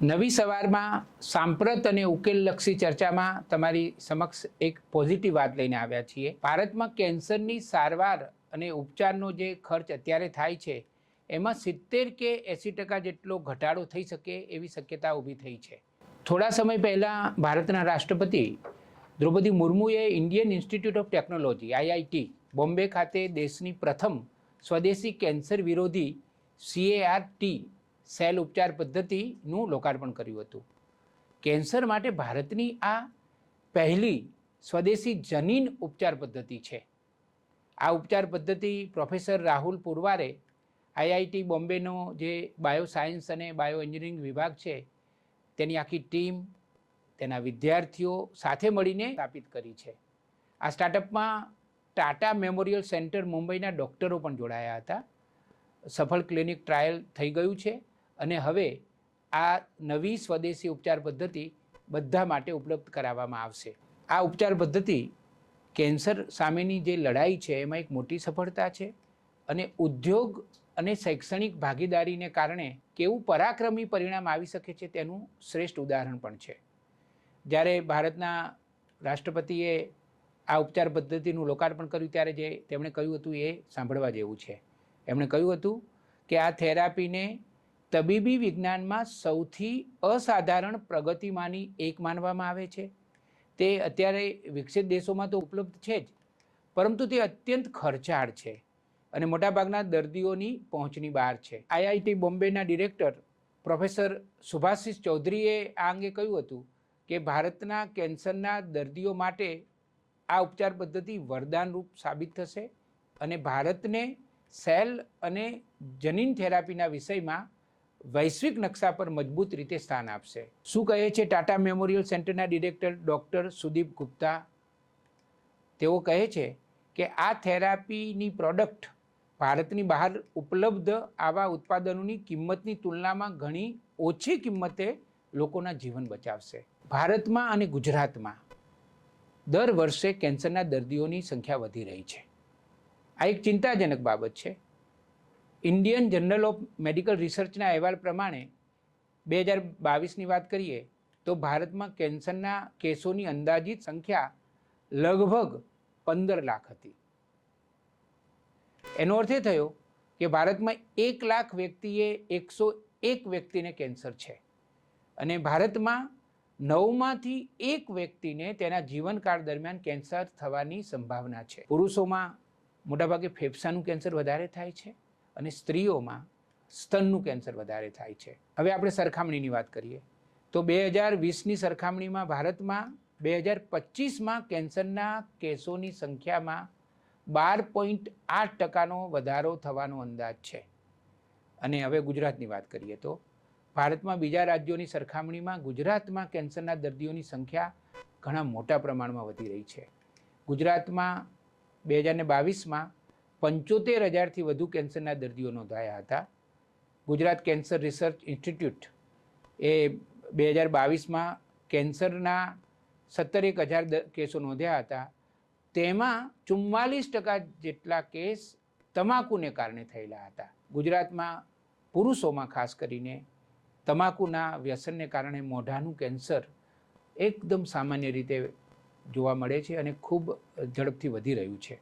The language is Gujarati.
નવી સવારમાં સાંપ્રત અને ઉકેલલક્ષી ચર્ચામાં તમારી સમક્ષ એક પોઝિટિવ વાત લઈને આવ્યા છીએ. ભારતમાં કેન્સરની સારવાર અને ઉપચારનો જે ખર્ચ અત્યારે થાય છે, એમાં સિત્તેર કે એંસી ટકા જેટલો ઘટાડો થઈ શકે એવી શક્યતા ઊભી થઈ છે. થોડા સમય પહેલાં ભારતના રાષ્ટ્રપતિ Draupadi મુર્મુએ Indian Institute of Technology IIT Bombay ખાતે દેશની પ્રથમ સ્વદેશી કેન્સર વિરોધી સીએઆરટી સેલ ઉપચાર પદ્ધતિનું લોકાર્પણ કર્યું હતું. કેન્સર માટે ભારતની આ પહેલી સ્વદેશી જનીન ઉપચાર પદ્ધતિ છે. આ ઉપચાર પદ્ધતિ પ્રોફેસર રાહુલ પુરવારે આઈઆઈટી બોમ્બેનો જે બાયો સાયન્સ અને બાયો એન્જિનિયરિંગ વિભાગ છે, તેની આખી ટીમ, તેના વિદ્યાર્થીઓ સાથે મળીને સ્થાપિત કરી છે. આ સ્ટાર્ટઅપમાં ટાટા મેમોરિયલ સેન્ટર મુંબઈના ડૉક્ટરો પણ જોડાયા હતા. સફળ ક્લિનિક ટ્રાયલ થઈ ગયું છે. અને હવે આ નવી સ્વદેશી ઉપચાર પદ્ધતિ બધા માટે ઉપલબ્ધ કરાવવામાં આવશે. આ ઉપચાર પદ્ધતિ કેન્સર સામેની જે લડાઈ છે, એમાં એક મોટી સફળતા છે અને ઉદ્યોગ અને શૈક્ષણિક ભાગીદારીને કારણે કેવું પરાક્રમી પરિણામ આવી શકે છે, તેનું શ્રેષ્ઠ ઉદાહરણ પણ છે. જ્યારે ભારતના રાષ્ટ્રપતિએ આ ઉપચાર પદ્ધતિનું લોકાર્પણ કર્યું, ત્યારે જે તેમણે કહ્યું હતું એ સાંભળવા જેવું છે. એમણે કહ્યું હતું કે આ થેરાપીને તબીબી વિજ્ઞાનમાં સૌથી અસાધારણ પ્રગતિમાંની એક માનવામાં આવે છે. તે અત્યારે વિકસિત દેશોમાં તો ઉપલબ્ધ છે જ, પરંતુ તે અત્યંત ખર્ચાળ છે અને મોટાભાગના દર્દીઓની પહોંચની બહાર છે. આઈઆઈટી બોમ્બેના ડિરેક્ટર પ્રોફેસર સુભાષિષ ચૌધરીએ આ અંગે કહ્યું હતું કે ભારતના કેન્સરના દર્દીઓ માટે આ ઉપચાર પદ્ધતિ વરદાનરૂપ સાબિત થશે અને ભારતને સેલ અને જનીન થેરાપીના વિષયમાં વૈશ્વિક નકશા પર મજબૂત રીતે સ્થાન આપશે. શું કહે છે ટાટા મેમોરિયલ સેન્ટરના ડિરેક્ટર ડૉક્ટર સુદીપ ગુપ્તા? તેઓ કહે છે કે આ થેરાપીની પ્રોડક્ટ ભારતની બહાર ઉપલબ્ધ આવા ઉત્પાદનોની કિંમતની તુલનામાં ઘણી ઓછી કિંમતે લોકોના જીવન બચાવશે. ભારતમાં અને ગુજરાતમાં દર વર્ષે કેન્સરના દર્દીઓની સંખ્યા વધી રહી છે. આ એક ચિંતાજનક બાબત છે. ઇન્ડિયન જર્નલ ઓફ મેડિકલ રિસર્ચના અહેવાલ પ્રમાણે બે હજાર બાવીસની વાત કરીએ તો ભારતમાં કેન્સરના કેસોની અંદાજિત સંખ્યા લગભગ પંદર લાખ હતી. એનો અર્થ એ થયો કે ભારતમાં એક લાખ વ્યક્તિએ એકસો એક વ્યક્તિને કેન્સર છે અને ભારતમાં નવમાંથી એક વ્યક્તિને તેના જીવનકાળ દરમિયાન કેન્સર થવાની સંભાવના છે. પુરુષોમાં મોટાભાગે ફેફસાનું કેન્સર વધારે થાય છે. અને સ્ત્રીઓમાં સ્તનનું કેન્સર વધારે થાય છે. હવે આપણે સરખામણીની વાત કરીએ. તો બે હજાર વીસની સરખામણીમાં ભારતમાં બે હજાર પચીસમાં કેન્સરના કેસોની સંખ્યામાં બાર પોઈન્ટ આઠ ટકાનો વધારો થવાનો અંદાજ છે. અને હવે ગુજરાતની વાત કરીએ તો ભારતમાં બીજા રાજ્યોની સરખામણીમાં ગુજરાતમાં કેન્સરના દર્દીઓની સંખ્યા ઘણા મોટા પ્રમાણમાં વધી રહી છે. ગુજરાતમાં બે હજાર ને બાવીસમાં પંચોતેર હજારથી વધુ કેન્સરના દર્દીઓ નોંધાયા હતા. ગુજરાત કેન્સર રિસર્ચ ઇન્સ્ટિટ્યૂટ એ બે હજાર બાવીસમાં કેન્સરના સત્તરેક હજાર કેસો નોંધ્યા હતા. તેમાં ચુમ્માલીસ ટકા જેટલા કેસ તમાકુને કારણે થયેલા હતા. ગુજરાતમાં પુરુષોમાં ખાસ કરીને તમાકુના વ્યસનને કારણે મોઢાનું કેન્સર એકદમ સામાન્ય રીતે જોવા મળે છે અને ખૂબ ઝડપથી વધી રહ્યું છે.